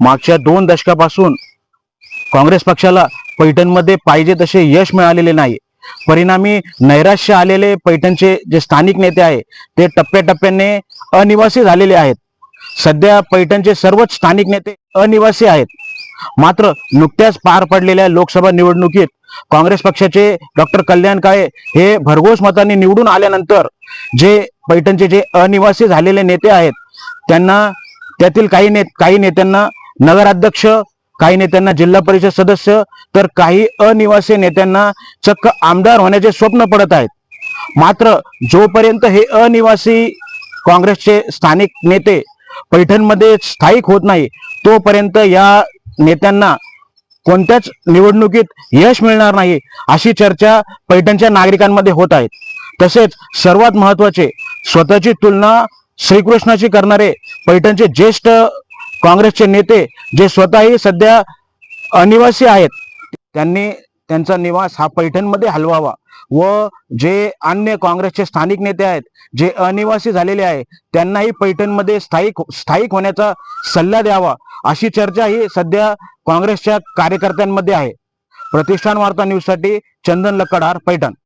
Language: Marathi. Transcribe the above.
मागच्या दोन दशकापासून काँग्रेस पक्षाला पैठणमध्ये पाहिजे तसे यश मिळालेले नाही. परिणामी नैराश्य आलेले पैठणचे जे स्थानिक नेते आहे ते टप्प्याटप्प्याने अनिवासी झालेले आहेत. सध्या पैठणचे सर्वच स्थानिक नेते अनिवासी आहेत. मात्र नुकत्याच पार पडलेल्या लोकसभा निवडणुकीत काँग्रेस पक्षाचे डॉक्टर कल्याण काळे हे भरघोस मतांनी निवडून आल्यानंतर जे पैठणचे जे अनिवासी झालेले नेते आहेत त्यांना त्यातील काही ने काही नेत्यांना नगराध्यक्ष काही नेत्यांना जिल्हा परिषद सदस्य तर काही अनिवासी नेत्यांना चक्क आमदार होण्याचे स्वप्न पडत आहेत. मात्र जोपर्यंत हे अनिवासी काँग्रेसचे स्थानिक नेते पैठणमध्ये स्थायिक होत नाही तोपर्यंत या नेत्यांना कोणत्याच निवडणुकीत यश मिळणार नाही अशी चर्चा पैठणच्या नागरिकांमध्ये होत आहेत तसेच सर्वात महत्त्वाचे स्वतःची तुलना श्रीकृष्णाची करणारे पैठणचे ज्येष्ठ काँग्रेसचे नेते जे स्वतःही सध्या अनिवासी आहेत त्यांनी त्यांचा निवास हा पैठणमध्ये हलवावा. व जे अन्य काँग्रेसचे स्थानिक नेते आहेत जे अनिवासी झालेले आहे त्यांनाही पैठणमध्ये स्थायिक स्थायिक होण्याचा सल्ला द्यावा. अशी चर्चा ही सध्या काँग्रेसच्या कार्यकर्त्यांमध्ये आहे. प्रतिष्ठान वार्ता न्यूजसाठी चंदन लक्कडार पैठण.